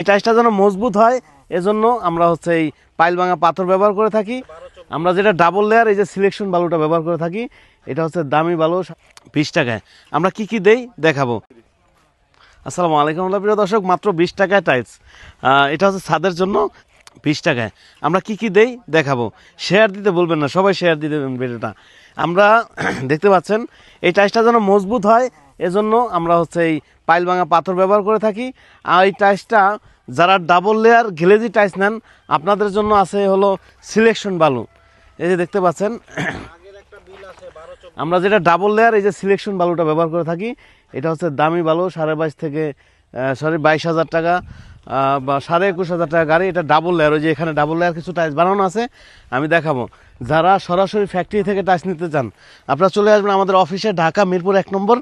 এই টাইসটা যেন মজবুত হয়, এজন্য আমরা হচ্ছে এই পাইল ভাঙা পাথর ব্যবহার করে থাকি। আমরা যেটা ডাবল লেয়ার এই যে সিলেকশন বালুটা ব্যবহার করে থাকি, এটা হচ্ছে দামি বালু, বিশ টাকায়। আমরা কি কি দেই, দেখাবো। আসসালামু আলাইকুম প্রিয় দর্শক, মাত্র বিশ টাকায় টাইলস এটা হচ্ছে ছাদের জন্য বিশ টাকায়। আমরা কি কি দেই, দেখাবো। শেয়ার দিতে বলবেন না, সবাই শেয়ার দিতে ভিডিওটা। আমরা দেখতে পাচ্ছেন, এই টাইসটা যেন মজবুত হয়, এজন্য আমরা হচ্ছে এই পাইল ভাঙা পাথর ব্যবহার করে থাকি। আর এই টাইসটা যারা ডাবল লেয়ার ঘেলেজি টাইস নেন, আপনাদের জন্য আছে হলো সিলেকশন বালু। এই যে দেখতে পাচ্ছেন, আমরা যেটা ডাবল লেয়ার এই যে সিলেকশন বালুটা ব্যবহার করে থাকি, এটা হচ্ছে দামি বালু, সাড়ে বাইশ থেকে সরি বাইশ হাজার টাকা বা সাড়ে একুশ হাজার টাকা গাড়ি, এটা ডাবল লেয়ার ওই যে এখানে ডাবল লেয়ার কিছু টাইস বানানো আছে, আমি দেখাবো। যারা সরাসরি ফ্যাক্টরি থেকে টাইস নিতে চান, আপনারা চলে আসবেন আমাদের অফিসে ঢাকা মিরপুর এক নম্বর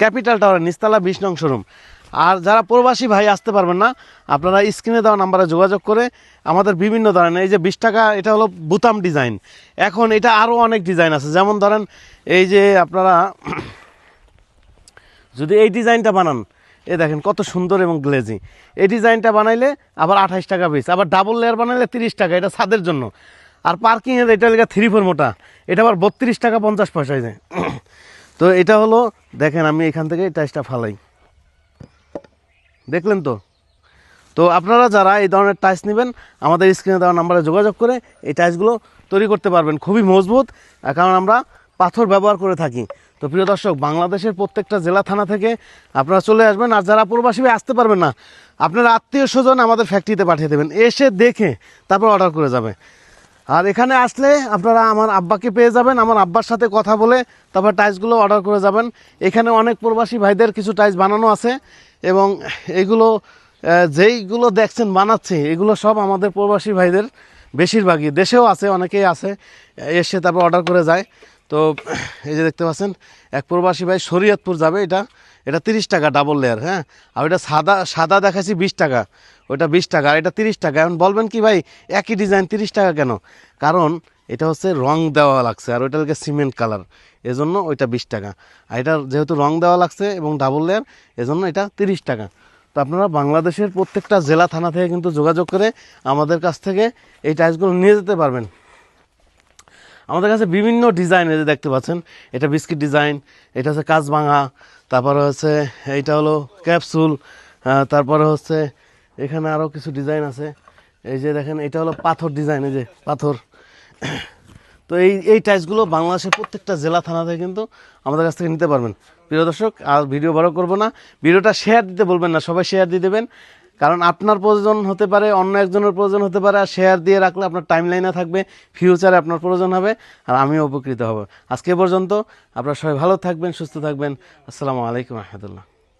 ক্যাপিটাল টাওয়ার নিস্তালা বিশ নং শোরুম আর যারা প্রবাসী ভাই আসতে পারবেন না, আপনারা স্ক্রিনে দেওয়া নাম্বারে যোগাযোগ করে আমাদের বিভিন্ন ধরনের, এই যে বিশ টাকা, এটা হলো বুতাম ডিজাইন। এখন এটা আরও অনেক ডিজাইন আছে। যেমন ধরেন, এই যে আপনারা যদি এই ডিজাইনটা বানান, এ দেখেন কত সুন্দর এবং গ্লেজি। এই ডিজাইনটা বানাইলে আবার আঠাইশ টাকা পিস আবার ডাবল লেয়ার বানাইলে তিরিশ টাকা, এটা ছাদের জন্য। আর পার্কিংয়ের এটা লেগে থ্রি ফোর মোটা, এটা আবার বত্রিশ টাকা পঞ্চাশ পয়সায় যায় তো এটা হলো, দেখেন আমি এখান থেকে টাইসটা ফালাই। দেখলেন তো? তো আপনারা যারা এই ধরনের টাইস নেবেন, আমাদের স্ক্রিনে দেওয়া নাম্বারে যোগাযোগ করে এই টাইসগুলো তৈরি করতে পারবেন। খুবই মজবুত কারণ আমরা পাথর ব্যবহার করে থাকি। তো প্রিয় দর্শক, বাংলাদেশের প্রত্যেকটা জেলা থানা থেকে আপনারা চলে আসবেন, আর যারা প্রবাসী আসতে পারবেন না, আপনারা আত্মীয় স্বজন আমাদের ফ্যাক্টরিতে পাঠিয়ে দেবেন। এসে দেখে তারপর অর্ডার করে যাবে। আর এখানে আসলে আপনারা আমার আব্বাকে পেয়ে যাবেন, আমার আব্বার সাথে কথা বলে তারপর টাইলসগুলো অর্ডার করে যাবেন। এখানে অনেক প্রবাসী ভাইদের কিছু টাইলস বানানো আছে। এবং এগুলো যেইগুলো দেখছেন বানাচ্ছে, এগুলো সব আমাদের প্রবাসী ভাইদের বেশিরভাগই, দেশেও আছে, অনেকেই আছে, এসে তারপর অর্ডার করে যায়। তো এই যে দেখতে পাচ্ছেন, এক প্রবাসী ভাই শরীয়তপুর যাবে, এটা এটা তিরিশ টাকা ডাবল লেয়ার হ্যাঁ? আর ওইটা সাদা সাদা দেখাচ্ছি বিশ টাকা, ওইটা বিশ টাকা, আর এটা তিরিশ টাকা। এখন বলবেন কি ভাই, একই ডিজাইন তিরিশ টাকা কেন? কারণ এটা হচ্ছে রং দেওয়া লাগছে, আর ওইটা সিমেন্ট কালার এজন্য ওইটা বিশ টাকা। আর এটা যেহেতু রং দেওয়া লাগছে এবং ডাবল লেয়ার এজন্য এটা তিরিশ টাকা। তো আপনারা বাংলাদেশের প্রত্যেকটা জেলা থানা থেকে কিন্তু যোগাযোগ করে আমাদের কাছ থেকে এই টাইলসগুলো নিয়ে যেতে পারবেন। আমাদের কাছে বিভিন্ন ডিজাইন এই যে দেখতে পাচ্ছেন। এটা বিস্কিট ডিজাইন এটা হচ্ছে কাজ ভাঙা তারপরে হচ্ছে এইটা হলো ক্যাপসুল তারপরে হচ্ছে এখানে আরও কিছু ডিজাইন আছে। এই যে দেখেন, এটা হলো পাথর ডিজাইন এই যে পাথর। তো এই এই টাইলসগুলো বাংলাদেশের প্রত্যেকটা জেলা থানাতে কিন্তু আমাদের কাছ থেকে নিতে পারবেন। প্রিয় দর্শক, আর ভিডিও বড় করব না। ভিডিওটা শেয়ার দিতে বলবেন না, সবাই শেয়ার দিয়ে দেবেন। কারণ আপনার প্রয়োজন হতে পারে, অন্য একজনের প্রয়োজন হতে পারে, আর শেয়ার দিয়ে রাখলে আপনার টাইম লাইনে থাকবে ফিউচারে আপনার প্রয়োজন হবে, আর আমিও উপকৃত হব। আজকে পর্যন্ত, আপনারা সবাই ভালো থাকবেন, সুস্থ থাকবেন। আসসালামু আলাইকুম রহমতুল্লাহ।